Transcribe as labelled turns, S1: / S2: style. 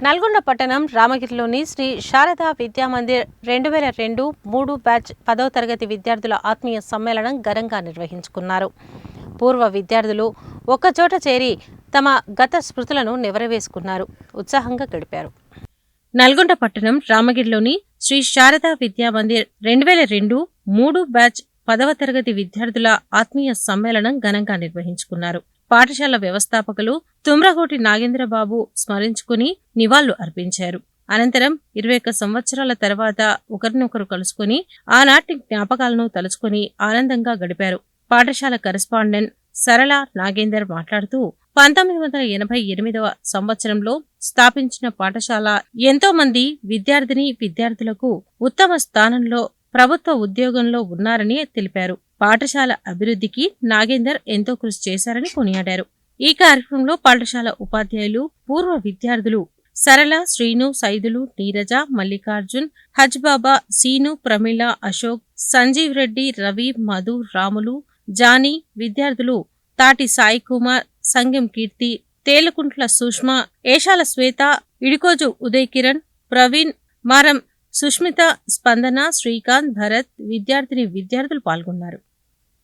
S1: నల్గొండ పట్టణం రామగిరిలోని శ్రీ శారదా విద్యామందిర్ రెండు వేల రెండు మూడు బ్యాచ్ పదవ తరగతి విద్యార్థుల ఆత్మీయ సమ్మేళనం ఘనంగా నిర్వహించుకున్నారు. పూర్వ విద్యార్థులు ఒక్కచోట చేరి తమ గత స్మృతులను నెవరవేసుకున్నారు. ఉత్సాహంగా గడిపారు. నల్గొండ పట్టణం రామగిరిలోని శ్రీ శారదా విద్యామందిర్ రెండు వేల రెండు మూడు బ్యాచ్ పదవ తరగతి విద్యార్థుల ఆత్మీయ సమ్మేళనం ఘనంగా నిర్వహించుకున్నారు. పాఠశాల వ్యవస్థాపకులు తుమ్రగోటి నాగేంద్రబాబు స్మరించుకుని నివాళులు అర్పించారు. అనంతరం ఇరవై ఒక్క సంవత్సరాల తర్వాత ఒకరినొకరు కలుసుకుని ఆనాటి జ్ఞాపకాలను తలుచుకుని ఆనందంగా గడిపారు. పాఠశాల కరెస్పాండెంట్ సరళ నాగేందర్ మాట్లాడుతూ పంతొమ్మిది వందల ఎనభై ఎనిమిదవ సంవత్సరంలో స్థాపించిన పాఠశాల ఎంతో మంది విద్యార్థిని విద్యార్థులకు ఉత్తమ స్థానంలో ప్రభుత్వ ఉద్యోగంలో ఉన్నారని తెలిపారు. పాఠశాల అభివృద్ధికి నాగేందర్ ఎంతో కృషి చేశారని కొనియాడారు. ఈ కార్యక్రమంలో పాఠశాల ఉపాధ్యాయులు పూర్వ విద్యార్థులు సరళ శ్రీను సైదులు నీరజ మల్లికార్జున్ హజ్ బాబా సీను ప్రమీళ అశోక్ సంజీవ్ రెడ్డి రవి మధు రాములు జానీ విద్యార్థులు తాటి సాయి కుమార్ సంగం కీర్తి తేలుకుంట్ల సుష్మ ఏషాల శ్వేత ఇడికోజు ఉదయ్ కిరణ్ ప్రవీణ్ మారం సుష్మిత స్పందన శ్రీకాంత్ భరత్ విద్యార్థిని విద్యార్థులు పాల్గొన్నారు.